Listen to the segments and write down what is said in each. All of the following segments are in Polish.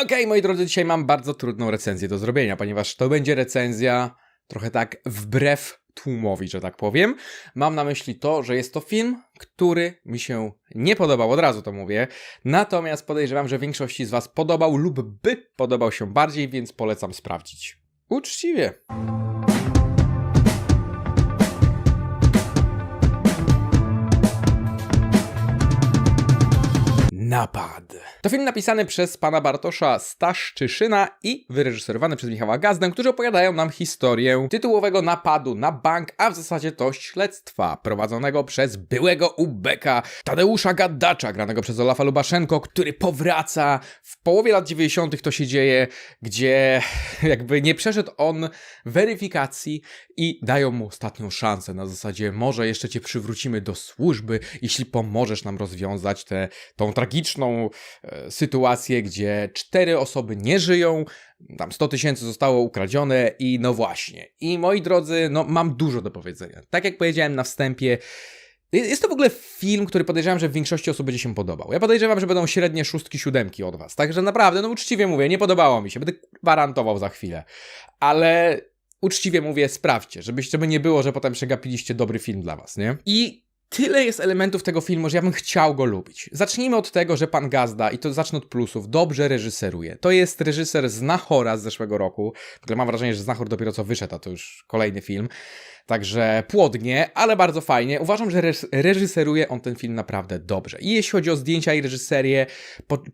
Okej, moi drodzy, dzisiaj mam bardzo trudną recenzję do zrobienia, ponieważ to będzie recenzja trochę tak wbrew tłumowi, że tak powiem. Mam na myśli to, że jest to film, który mi się nie podobał, od razu to mówię. Natomiast podejrzewam, że większości z Was podobał lub by podobał się bardziej, więc polecam sprawdzić. Uczciwie. Napad. To film napisany przez pana Bartosza Staszczyszyna i wyreżyserowany przez Michała Gazdę, którzy opowiadają nam historię tytułowego napadu na bank, a w zasadzie to śledztwa prowadzonego przez byłego ubeka Tadeusza Gaddacza, granego przez Olafa Lubaszenko, który powraca w połowie lat 90. to się dzieje, gdzie jakby nie przeszedł on weryfikacji i dają mu ostatnią szansę na zasadzie może jeszcze cię przywrócimy do służby, jeśli pomożesz nam rozwiązać tę tragiczną e, sytuację, gdzie cztery osoby nie żyją, tam 100 tysięcy zostało ukradzione i no właśnie. I moi drodzy, no mam dużo do powiedzenia. Tak jak powiedziałem na wstępie, jest to w ogóle film, który podejrzewam, że w większości osób będzie się podobał. Ja podejrzewam, że będą średnie szóstki, siódemki od was. Także naprawdę, no uczciwie mówię, nie podobało mi się. Będę gwarantował za chwilę. Ale uczciwie mówię, sprawdźcie, żeby, żeby nie było, że potem przegapiliście dobry film dla was, nie? I tyle jest elementów tego filmu, że ja bym chciał go lubić. Zacznijmy od tego, że pan Gazda, i to zacznę od plusów, dobrze reżyseruje. To jest reżyser Znachora z zeszłego roku. W ogóle mam wrażenie, że Znachor dopiero co wyszedł, a to już kolejny film. Także płodnie, ale bardzo fajnie. Uważam, że reż- reżyseruje on ten film naprawdę dobrze. I jeśli chodzi o zdjęcia i reżyserię,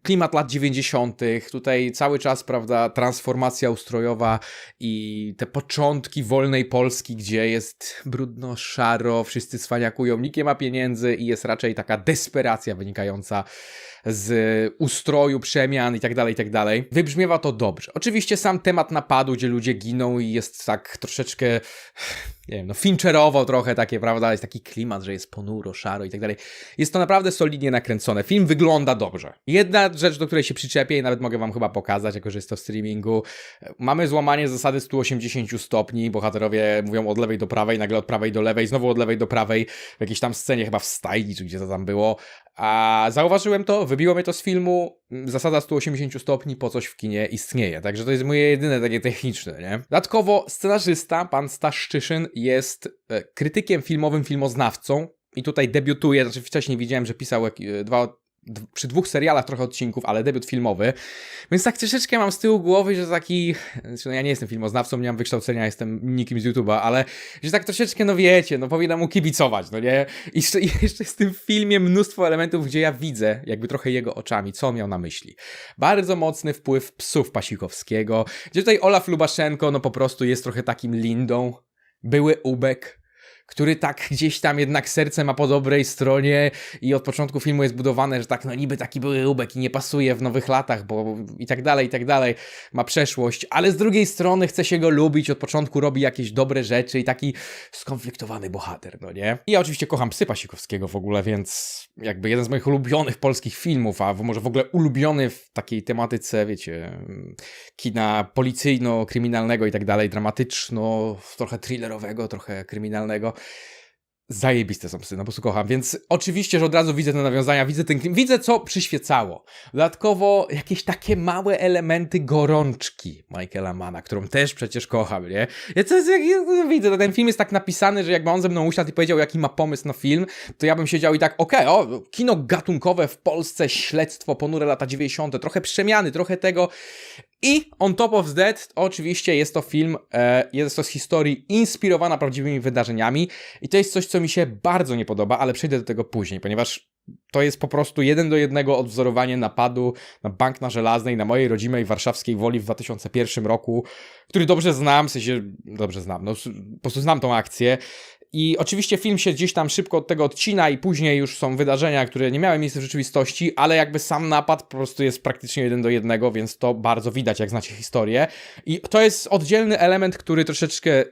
klimat lat 90., tutaj cały czas, prawda, transformacja ustrojowa i te początki wolnej Polski, gdzie jest brudno, szaro, wszyscy cwaniakują, nikt nie ma pieniędzy i jest raczej taka desperacja wynikająca z ustroju, przemian i tak dalej, i tak. Wybrzmiewa to dobrze. Oczywiście sam temat napadu, gdzie ludzie giną i jest tak troszeczkę, nie wiem, no fincherowo trochę takie, prawda, jest taki klimat, że jest ponuro, szaro i tak dalej. Jest to naprawdę solidnie nakręcone. Film wygląda dobrze. Jedna rzecz, do której się przyczepię i nawet mogę wam chyba pokazać, jako że jest to w streamingu. Mamy złamanie zasady 180 stopni, bohaterowie mówią od lewej do prawej, nagle od prawej do lewej, znowu od lewej do prawej, w jakiejś tam scenie chyba w stajni, czy gdzie to tam było. A zauważyłem to, wybiło mnie to z filmu. Zasada 180 stopni po coś w kinie istnieje. Także to jest moje jedyne takie techniczne, nie? Dodatkowo scenarzysta, pan Staszczyszyn, jest e, krytykiem filmowym, filmoznawcą. I tutaj debiutuje, znaczy wcześniej widziałem, że pisał e, dwa, przy dwóch serialach trochę odcinków, ale debiut filmowy. Więc tak troszeczkę mam z tyłu głowy, że taki. Znaczy, no ja nie jestem filmoznawcą, nie mam wykształcenia, jestem nikim z YouTube'a, ale że tak troszeczkę, no wiecie, no powinna mu kibicować, no nie? I jeszcze, i jeszcze jest w tym filmie mnóstwo elementów, gdzie ja widzę, jakby trochę jego oczami, co miał na myśli. Bardzo mocny wpływ psów Pasikowskiego, gdzie tutaj Olaf Lubaszenko, no po prostu jest trochę takim Lindą, były Ubek który tak gdzieś tam jednak serce ma po dobrej stronie i od początku filmu jest budowane, że tak, no niby taki były ubek i nie pasuje w nowych latach, bo i tak dalej, i tak dalej, ma przeszłość, ale z drugiej strony chce się go lubić, od początku robi jakieś dobre rzeczy i taki skonfliktowany bohater, no nie? I ja oczywiście kocham Psy Pasikowskiego w ogóle, więc jakby jeden z moich ulubionych polskich filmów, a może w ogóle ulubiony w takiej tematyce, wiecie, kina policyjno-kryminalnego i tak dalej, dramatyczno, trochę thrillerowego, trochę kryminalnego. Zajebiste są psy, no po prostu kocham, więc oczywiście, że od razu widzę te nawiązania, widzę ten klim, widzę co przyświecało. Dodatkowo jakieś takie małe elementy gorączki Michaela Mana, którą też przecież kocham, nie? Ja to jest, ja widzę, ten film jest tak napisany, że jakby on ze mną usiadł i powiedział, jaki ma pomysł na film, to ja bym siedział i tak, okej, o, kino gatunkowe w Polsce, śledztwo, ponure lata 90., trochę przemiany, trochę tego, i on top of that, oczywiście jest to film, e, jest to z historii inspirowana prawdziwymi wydarzeniami i to jest coś, co mi się bardzo nie podoba, ale przejdę do tego później, ponieważ to jest po prostu jeden do jednego odwzorowanie napadu na bank na Żelaznej, na mojej rodzimej warszawskiej Woli w 2001 roku, który dobrze znam, w sensie dobrze znam, no po prostu znam tą akcję. I oczywiście film się gdzieś tam szybko od tego odcina i później już są wydarzenia, które nie miały miejsca w rzeczywistości, ale jakby sam napad po prostu jest praktycznie jeden do jednego, więc to bardzo widać, jak znacie historię. I to jest oddzielny element, który troszeczkę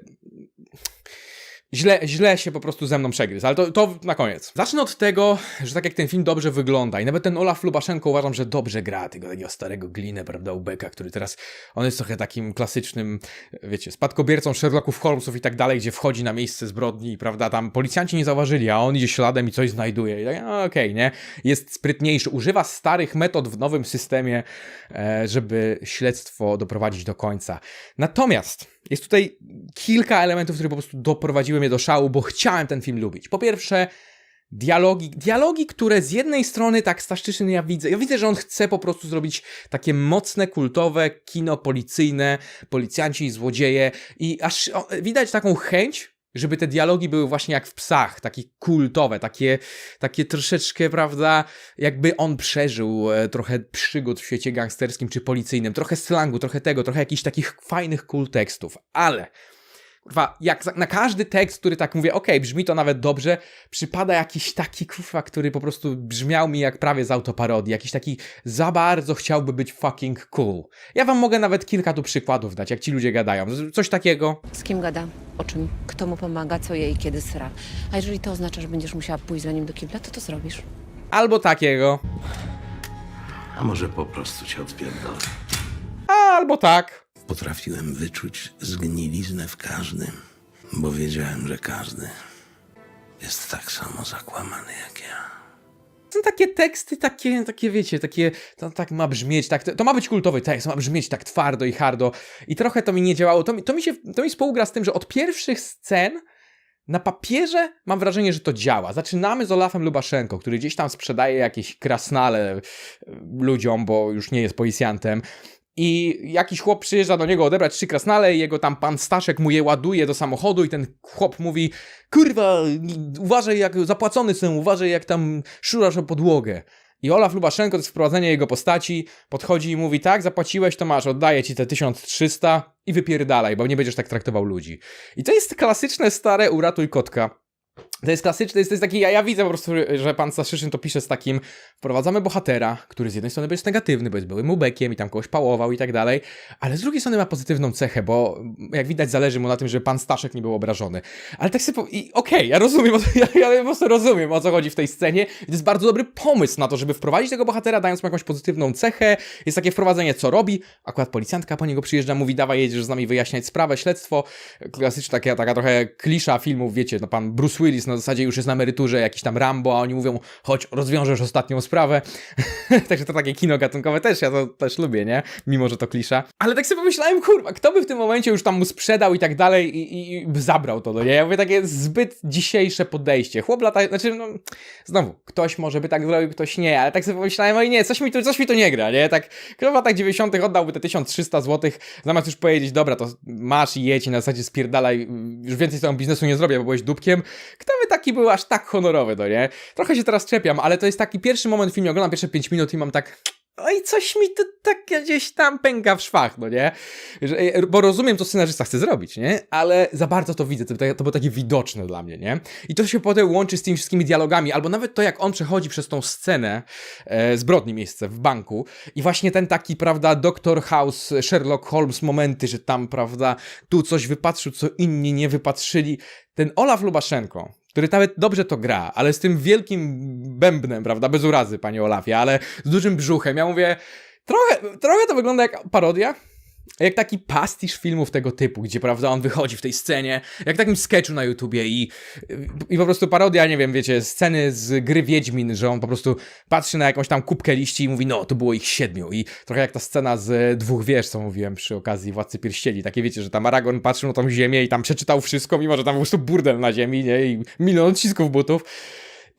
źle, źle się po prostu ze mną przegryzł, ale to, to na koniec. Zacznę od tego, że tak jak ten film dobrze wygląda i nawet ten Olaf Lubaszenko uważam, że dobrze gra tego takiego starego glinę, prawda, Ubeka, który teraz, on jest trochę takim klasycznym, wiecie, spadkobiercą Sherlocków Holmesów i tak dalej, gdzie wchodzi na miejsce zbrodni, prawda, tam policjanci nie zauważyli, a on idzie śladem i coś znajduje i tak, a, okej, nie? Jest sprytniejszy, używa starych metod w nowym systemie, e, żeby śledztwo doprowadzić do końca. Natomiast jest tutaj kilka elementów, które po prostu doprowadziły mnie do szału, bo chciałem ten film lubić. Po pierwsze, dialogi, dialogi, które z jednej strony tak Staszczyszyn ja widzę, ja widzę, że on chce po prostu zrobić takie mocne, kultowe kino policyjne, policjanci i złodzieje i aż widać taką chęć, żeby te dialogi były właśnie jak w psach, takie kultowe, takie, takie troszeczkę, prawda, jakby on przeżył e, trochę przygód w świecie gangsterskim czy policyjnym, trochę slangu, trochę tego, trochę jakichś takich fajnych cool tekstów, ale kurwa, jak za- na każdy tekst, który tak mówię, okej, brzmi to nawet dobrze, przypada jakiś taki kurwa, który po prostu brzmiał mi jak prawie z autoparodii, jakiś taki za bardzo chciałby być fucking cool. Ja wam mogę nawet kilka tu przykładów dać, jak ci ludzie gadają. Coś takiego, Z kim gada? O czym? Kto mu pomaga? Co je i kiedy sra? A jeżeli to oznacza, że będziesz musiała pójść za nim do kibla, to to zrobisz. albo takiego, A może po prostu cię odpierdolę. albo tak. Potrafiłem wyczuć zgniliznę w każdym, bo wiedziałem, że każdy jest tak samo zakłamany jak ja. Są takie teksty, takie, takie wiecie, takie, to tak ma brzmieć, tak, to ma być kultowy tekst, ma brzmieć tak twardo i hardo i trochę to mi nie działało, to mi, to mi się, to mi współgra z tym, że od pierwszych scen na papierze mam wrażenie, że to działa. Zaczynamy z Olafem Lubaszenko, który gdzieś tam sprzedaje jakieś krasnale e, ludziom, bo już nie jest policjantem. I jakiś chłop przyjeżdża do niego odebrać trzy krasnale i jego tam pan Staszek mu je ładuje do samochodu i ten chłop mówi kurwa, uważaj jak zapłacony są, uważaj jak tam szurasz o podłogę. I Olaf Lubaszenko, to jest wprowadzenie jego postaci, podchodzi i mówi tak, zapłaciłeś, to masz, oddaję ci te 1300 i wypierdalaj, bo nie będziesz tak traktował ludzi. I to jest klasyczne, stare uratuj kotka. To jest klasyczne, to jest, to jest taki, ja, ja widzę po prostu, że pan Staszyszyn to pisze z takim, wprowadzamy bohatera, który z jednej strony jest negatywny, bo jest byłym ubekiem i tam kogoś pałował i tak dalej, ale z drugiej strony ma pozytywną cechę, bo jak widać zależy mu na tym, żeby pan Staszek nie był obrażony. Ale tak sobie, okej, ja rozumiem, ja, ja po prostu rozumiem o co chodzi w tej scenie. To jest bardzo dobry pomysł na to, żeby wprowadzić tego bohatera, dając mu jakąś pozytywną cechę, jest takie wprowadzenie, co robi, akurat policjantka po niego przyjeżdża, mówi, dawaj, jedziesz z nami wyjaśniać sprawę, śledztwo, klasyczna taka, taka trochę klisza filmów, wiecie, no pan Bruce Willis na zasadzie już jest na emeryturze, jakiś tam Rambo, a oni mówią, chodź, rozwiążesz ostatnią sprawę. Także to takie kino gatunkowe też, ja to też lubię, nie? Mimo, że to klisza. Ale tak sobie pomyślałem, kurwa, kto by w tym momencie już tam mu sprzedał i tak dalej i, i, i zabrał to, no nie? Ja mówię, takie zbyt dzisiejsze podejście. Chłop lata, znaczy, no, znowu, ktoś może by tak zrobił, ktoś nie, ale tak sobie pomyślałem, oj nie, coś mi tu, coś mi tu nie gra, nie? Tak, kto w latach 90 oddałby te 1300 zł, zamiast już powiedzieć, dobra, to masz i jedź i na zasadzie spierdalaj, już więcej z tego biznesu nie zrobię, bo byłeś dupkiem. Kto by taki był aż tak honorowy, no nie? Trochę się teraz czepiam, ale to jest taki pierwszy moment w filmie, oglądam pierwsze 5 minut i mam tak... Oj, coś mi to tak gdzieś tam pęka w szwach, no nie? Że, bo rozumiem, co scenarzysta chce zrobić, nie? Ale za bardzo to widzę, to, to było takie widoczne dla mnie, nie? I to się potem łączy z tymi wszystkimi dialogami, albo nawet to, jak on przechodzi przez tą scenę e, zbrodni miejsce w banku i właśnie ten taki, prawda, Dr. House, Sherlock Holmes momenty, że tam, prawda, tu coś wypatrzył, co inni nie wypatrzyli. Ten Olaf Lubaszenko, który nawet dobrze to gra, ale z tym wielkim bębnem, prawda, bez urazy, panie Olafie, ale z dużym brzuchem. Ja mówię, trochę, trochę to wygląda jak parodia, jak taki pastisz filmów tego typu, gdzie, prawda, on wychodzi w tej scenie, jak takim sketchu na YouTubie i, i po prostu parodia, nie wiem, wiecie, sceny z gry Wiedźmin, że on po prostu patrzy na jakąś tam kubkę liści i mówi, no, to było ich siedmiu. I trochę jak ta scena z dwóch wież, co mówiłem przy okazji Władcy Pierścieni, takie wiecie, że tam Aragorn patrzył na tą ziemię i tam przeczytał wszystko, mimo że tam po prostu burdel na ziemi, nie, i milion odcisków butów.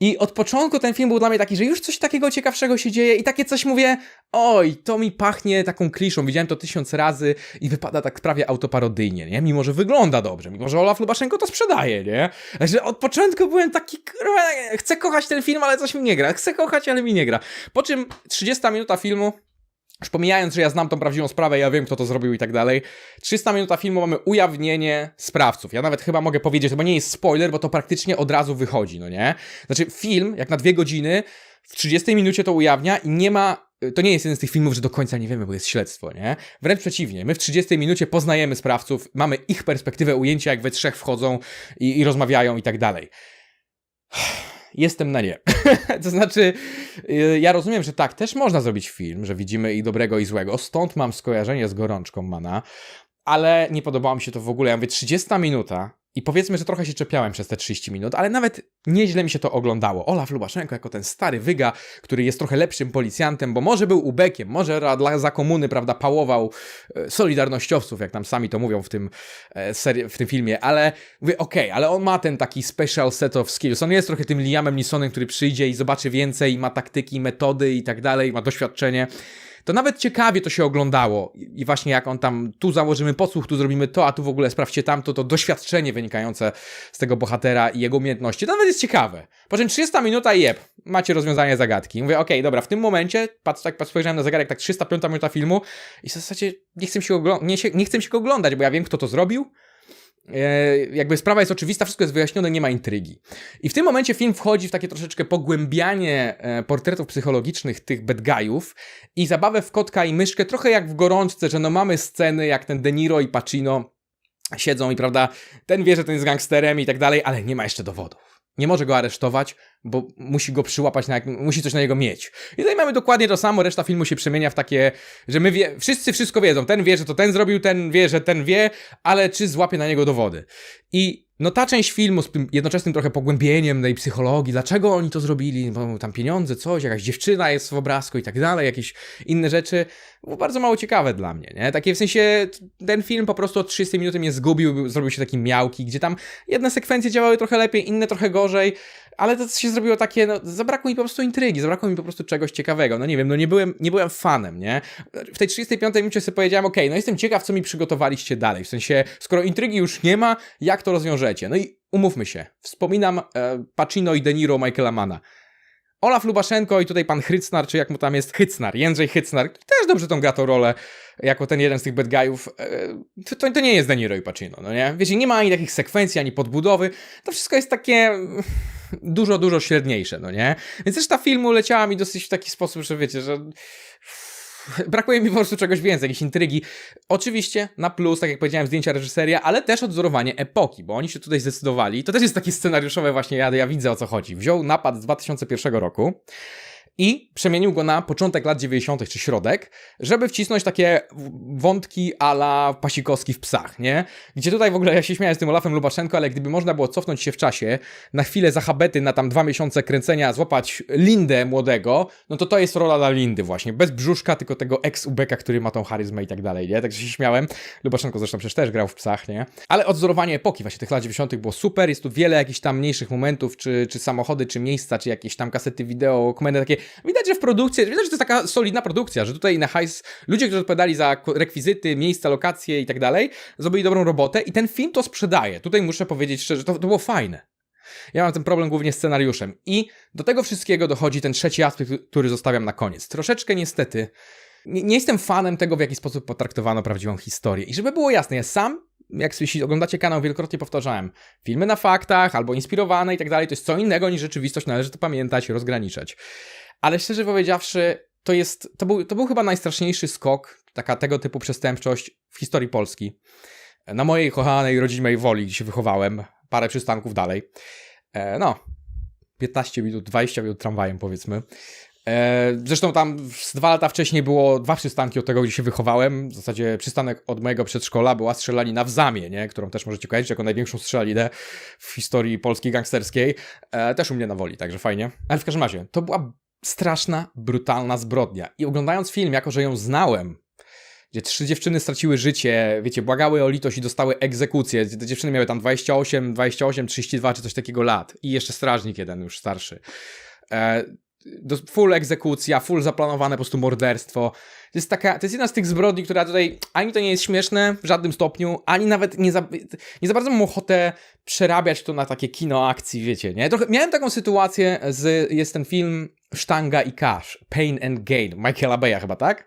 I od początku ten film był dla mnie taki, że już coś takiego ciekawszego się dzieje i takie coś mówię, oj, to mi pachnie taką kliszą, widziałem to tysiąc razy i wypada tak prawie autoparodyjnie, nie? Mimo, że wygląda dobrze, mimo, że Olaf Lubaszenko to sprzedaje, nie? Że od początku byłem taki, chcę kochać ten film, ale coś mi nie gra, chcę kochać, ale mi nie gra. Po czym 30 minuta filmu, już pomijając, że ja znam tą prawdziwą sprawę, ja wiem, kto to zrobił i tak dalej. 300 minuta filmu mamy ujawnienie sprawców. Ja nawet chyba mogę powiedzieć, to nie jest spoiler, bo to praktycznie od razu wychodzi, no nie? Znaczy, film, jak na dwie godziny, w 30 minucie to ujawnia i nie ma y, to nie jest jeden z tych filmów, że do końca nie wiemy, bo jest śledztwo, nie? Wręcz przeciwnie, my w 30 minucie poznajemy sprawców, mamy ich perspektywę ujęcia, jak we trzech wchodzą i, i rozmawiają i tak dalej. Jestem na nie. to znaczy, y, ja rozumiem, że tak, też można zrobić film, że widzimy i dobrego, i złego. Stąd mam skojarzenie z gorączką Mana, ale nie podobało mi się to w ogóle. Ja mówię, 30 minuta i powiedzmy, że trochę się czepiałem przez te 30 minut, ale nawet nieźle mi się to oglądało. Olaf Lubaszenko jako ten stary wyga, który jest trochę lepszym policjantem, bo może był ubekiem, może dla, za komuny, prawda, pałował e, solidarnościowców, jak tam sami to mówią w tym, e, serii, w tym filmie, ale mówię, okej, ale on ma ten taki special set of skills. On jest trochę tym Liamem Neesonem, który przyjdzie i zobaczy więcej, ma taktyki, metody i tak dalej, ma doświadczenie to nawet ciekawie to się oglądało. I właśnie jak on tam, tu założymy podsłuch, tu zrobimy to, a tu w ogóle sprawdźcie tamto, to doświadczenie wynikające z tego bohatera i jego umiejętności, to nawet jest ciekawe. Po czym 30 minuta i jeb, macie rozwiązanie zagadki. Mówię, okej, dobra, w tym momencie, patrz, tak spojrzałem na zegarek, tak 305 minuta filmu i w zasadzie nie chcę, się ogl- nie, się, nie chcę się go oglądać, bo ja wiem, kto to zrobił, jakby sprawa jest oczywista, wszystko jest wyjaśnione, nie ma intrygi. I w tym momencie film wchodzi w takie troszeczkę pogłębianie e, portretów psychologicznych tych bad i zabawę w kotka i myszkę, trochę jak w gorączce, że no mamy sceny jak ten De Niro i Pacino siedzą i prawda, ten wie, że ten jest gangsterem i tak dalej, ale nie ma jeszcze dowodów. Nie może go aresztować, bo musi go przyłapać, na musi coś na niego mieć. I tutaj mamy dokładnie to samo, reszta filmu się przemienia w takie, że my wie, wszyscy wszystko wiedzą. Ten wie, że to ten zrobił, ten wie, że ten wie, ale czy złapie na niego dowody. I no ta część filmu z tym jednoczesnym trochę pogłębieniem tej psychologii, dlaczego oni to zrobili, bo tam pieniądze, coś, jakaś dziewczyna jest w obrazku i tak dalej, jakieś inne rzeczy, było bardzo mało ciekawe dla mnie, nie? Takie w sensie, ten film po prostu od 30 minuty mnie zgubił, zrobił się taki miałki, gdzie tam jedne sekwencje działały trochę lepiej, inne trochę gorzej, ale to się zrobiło takie, no, zabrakło mi po prostu intrygi, zabrakło mi po prostu czegoś ciekawego. No nie wiem, no nie byłem, nie byłem fanem, nie? W tej 35 minucie sobie powiedziałem, okej, no jestem ciekaw, co mi przygotowaliście dalej. W sensie, skoro intrygi już nie ma, jak to rozwiążecie? No i umówmy się, wspominam e, Pacino i De Niro Michaela Mana. Olaf Lubaszenko i tutaj pan Hrycnar, czy jak mu tam jest, Hycnar, Jędrzej Hycnar, też dobrze tą gra tą rolę, jako ten jeden z tych bad guyów. E, to, to, to nie jest De Niro i Pacino, no nie? Wiecie, nie ma ani takich sekwencji, ani podbudowy, to wszystko jest takie dużo, dużo średniejsze, no nie? Więc reszta filmu leciała mi dosyć w taki sposób, że wiecie, że brakuje mi po prostu czegoś więcej, jakiejś intrygi. Oczywiście na plus, tak jak powiedziałem, zdjęcia reżyseria, ale też odzorowanie epoki, bo oni się tutaj zdecydowali. To też jest takie scenariuszowe właśnie, ja, ja widzę o co chodzi. Wziął napad z 2001 roku i przemienił go na początek lat 90. czy środek, żeby wcisnąć takie wątki ala Pasikowski w psach, nie? Gdzie tutaj w ogóle ja się śmiałem z tym Olafem Lubaszenko, ale gdyby można było cofnąć się w czasie, na chwilę za habety, na tam dwa miesiące kręcenia, złapać Lindę młodego, no to to jest rola dla Lindy właśnie, bez brzuszka, tylko tego ex-ubeka, który ma tą charyzmę i tak dalej, nie? Także się śmiałem. Lubaszenko zresztą przecież też grał w psach, nie? Ale odzorowanie epoki właśnie tych lat 90. było super, jest tu wiele jakichś tam mniejszych momentów, czy, czy samochody, czy miejsca, czy jakieś tam kasety wideo, komendy takie. Widać, że w produkcji, widać, że to jest taka solidna produkcja, że tutaj na hajs ludzie, którzy odpowiadali za rekwizyty, miejsca, lokacje i tak dalej, zrobili dobrą robotę i ten film to sprzedaje. Tutaj muszę powiedzieć szczerze, to, to było fajne. Ja mam ten problem głównie z scenariuszem. I do tego wszystkiego dochodzi ten trzeci aspekt, który zostawiam na koniec. Troszeczkę niestety nie, nie jestem fanem tego, w jaki sposób potraktowano prawdziwą historię. I żeby było jasne, ja sam, jak jeśli oglądacie kanał, wielokrotnie powtarzałem, filmy na faktach albo inspirowane i tak dalej, to jest co innego niż rzeczywistość, należy to pamiętać, rozgraniczać. Ale szczerze powiedziawszy, to jest, to był, to był chyba najstraszniejszy skok, taka tego typu przestępczość w historii Polski. Na mojej kochanej rodzimej woli, gdzie się wychowałem, parę przystanków dalej. E, no, 15 minut, 20 minut tramwajem powiedzmy. E, Zresztą tam z dwa lata wcześniej było dwa przystanki od tego, gdzie się wychowałem. W zasadzie przystanek od mojego przedszkola była strzelanina w Zamie, nie? którą też możecie kojarzyć jako największą strzelaninę w historii polskiej gangsterskiej. E, też u mnie na woli, także fajnie. Ale w każdym razie, to była straszna, brutalna zbrodnia. I oglądając film, jako że ją znałem, gdzie trzy dziewczyny straciły życie, wiecie, błagały o litość i dostały egzekucję. Te dziewczyny miały tam 28, 28, 32 czy coś takiego lat. I jeszcze strażnik jeden już starszy. Full egzekucja, full zaplanowane po prostu morderstwo. To jest taka, to jest jedna z tych zbrodni, która tutaj ani to nie jest śmieszne w żadnym stopniu, ani nawet nie za, nie za bardzo mam ochotę przerabiać to na takie kino akcji, wiecie, nie? Trochę, miałem taką sytuację z, jest ten film Sztanga i Cash, Pain and Gain, Michaela Beya chyba, tak?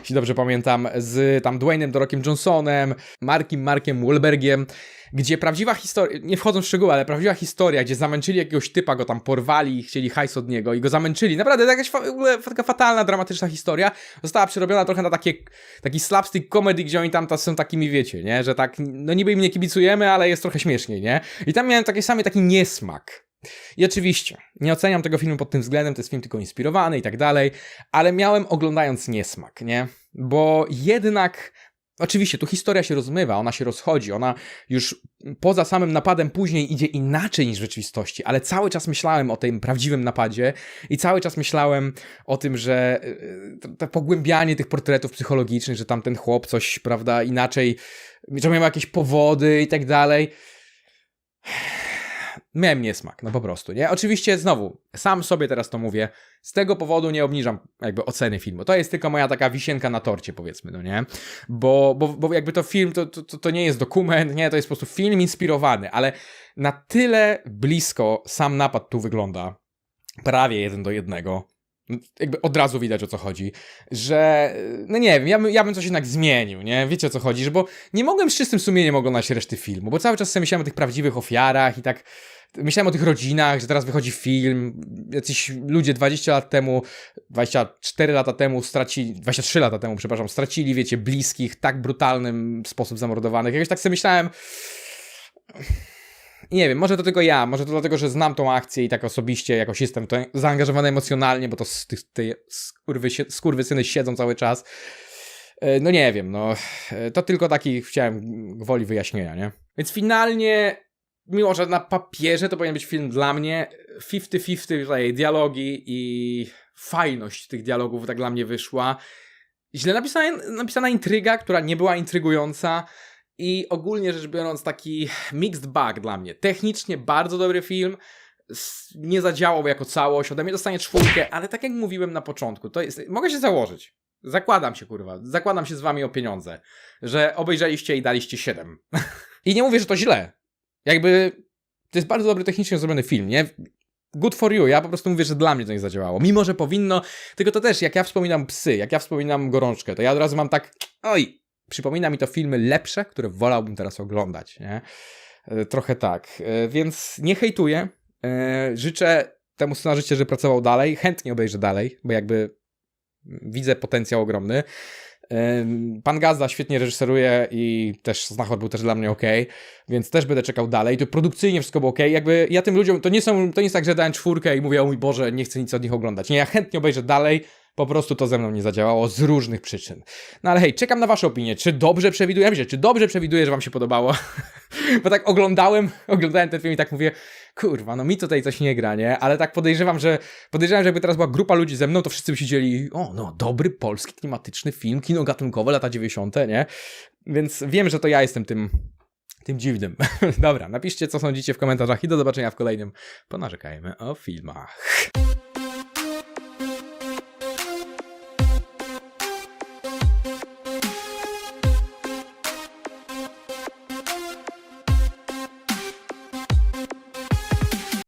Jeśli dobrze pamiętam, z tam Dwaynem Dorokiem Johnsonem, Markiem Markiem Wahlbergiem. Gdzie prawdziwa historia, nie wchodząc w szczegóły, ale prawdziwa historia, gdzie zamęczyli jakiegoś typa, go tam porwali i chcieli hajs od niego i go zamęczyli. Naprawdę jakaś fa- w ogóle taka fatalna, dramatyczna historia została przerobiona trochę na takie, taki slapstick comedy, gdzie oni tam ta- są takimi, wiecie, nie? Że tak, no niby im nie kibicujemy, ale jest trochę śmieszniej, nie? I tam miałem taki samy taki niesmak. I oczywiście, nie oceniam tego filmu pod tym względem, to jest film tylko inspirowany i tak dalej, ale miałem oglądając niesmak, nie? Bo jednak, oczywiście, tu historia się rozmywa, ona się rozchodzi, ona już poza samym napadem później idzie inaczej niż w rzeczywistości, ale cały czas myślałem o tym prawdziwym napadzie i cały czas myślałem o tym, że y, to, pogłębianie tych portretów psychologicznych, że tam ten chłop coś, prawda, inaczej, że miał jakieś powody i tak dalej miałem niesmak, no po prostu, nie? Oczywiście znowu, sam sobie teraz to mówię, z tego powodu nie obniżam jakby oceny filmu. To jest tylko moja taka wisienka na torcie, powiedzmy, no nie? Bo, bo, bo jakby to film, to, to, to nie jest dokument, nie? To jest po prostu film inspirowany, ale na tyle blisko sam napad tu wygląda, prawie jeden do jednego, jakby od razu widać o co chodzi, że no nie wiem, ja bym, ja bym coś jednak zmienił, nie? Wiecie o co chodzi, że bo nie mogłem z czystym sumieniem oglądać reszty filmu, bo cały czas sobie myślałem o tych prawdziwych ofiarach i tak myślałem o tych rodzinach, że teraz wychodzi film, jacyś ludzie 20 lat temu, 24 lata temu stracili, 23 lata temu, przepraszam, stracili, wiecie, bliskich, tak brutalnym sposób zamordowanych. Jakoś tak sobie myślałem, nie wiem, może to tylko ja, może to dlatego, że znam tą akcję i tak osobiście jakoś jestem zaangażowany emocjonalnie, bo to s- tych- skurwy, skurwysyny siedzą cały czas. E, No nie wiem, no e, to tylko taki chciałem gwoli wyjaśnienia, nie? Więc finalnie, mimo że na papierze to powinien być film dla mnie, 50-50 tutaj dialogi i fajność tych dialogów tak dla mnie wyszła. Źle napisana, napisana intryga, która nie była intrygująca i ogólnie rzecz biorąc taki mixed bag dla mnie. Technicznie bardzo dobry film, nie zadziałał jako całość, ode mnie dostanie czwórkę, ale tak jak mówiłem na początku, to jest, mogę się założyć. Zakładam się, kurwa, zakładam się z wami o pieniądze, że obejrzeliście i daliście 7. I nie mówię, że to źle. Jakby to jest bardzo dobry technicznie zrobiony film, nie? Good for you, ja po prostu mówię, że dla mnie to nie zadziałało. Mimo, że powinno, tylko to też, jak ja wspominam psy, jak ja wspominam gorączkę, to ja od razu mam tak, oj, przypomina mi to filmy lepsze, które wolałbym teraz oglądać, nie? E, Trochę tak, E, więc nie hejtuję, E, życzę temu scenarzyście, że pracował dalej, chętnie obejrzę dalej, bo jakby widzę potencjał ogromny. Pan Gazda świetnie reżyseruje i też Znachor był też dla mnie ok, więc też będę czekał dalej. To produkcyjnie wszystko było ok. Jakby ja tym ludziom, to nie są, to nie jest tak, że dałem czwórkę i mówię, o mój Boże, nie chcę nic od nich oglądać. Nie, ja chętnie obejrzę dalej, po prostu to ze mną nie zadziałało z różnych przyczyn. No ale hej, czekam na wasze opinie. Czy dobrze przewiduję? Ja czy dobrze przewiduję, że wam się podobało? Bo tak oglądałem, oglądałem ten film i tak mówię, kurwa, no mi tutaj coś nie gra, nie? Ale tak podejrzewam, że podejrzewam, że jakby teraz była grupa ludzi ze mną, to wszyscy by siedzieli, o no, dobry polski klimatyczny film, kino gatunkowe, lata 90., nie? Więc wiem, że to ja jestem tym, tym dziwnym. Dobra, napiszcie, co sądzicie w komentarzach i do zobaczenia w kolejnym Ponarzekajmy o filmach.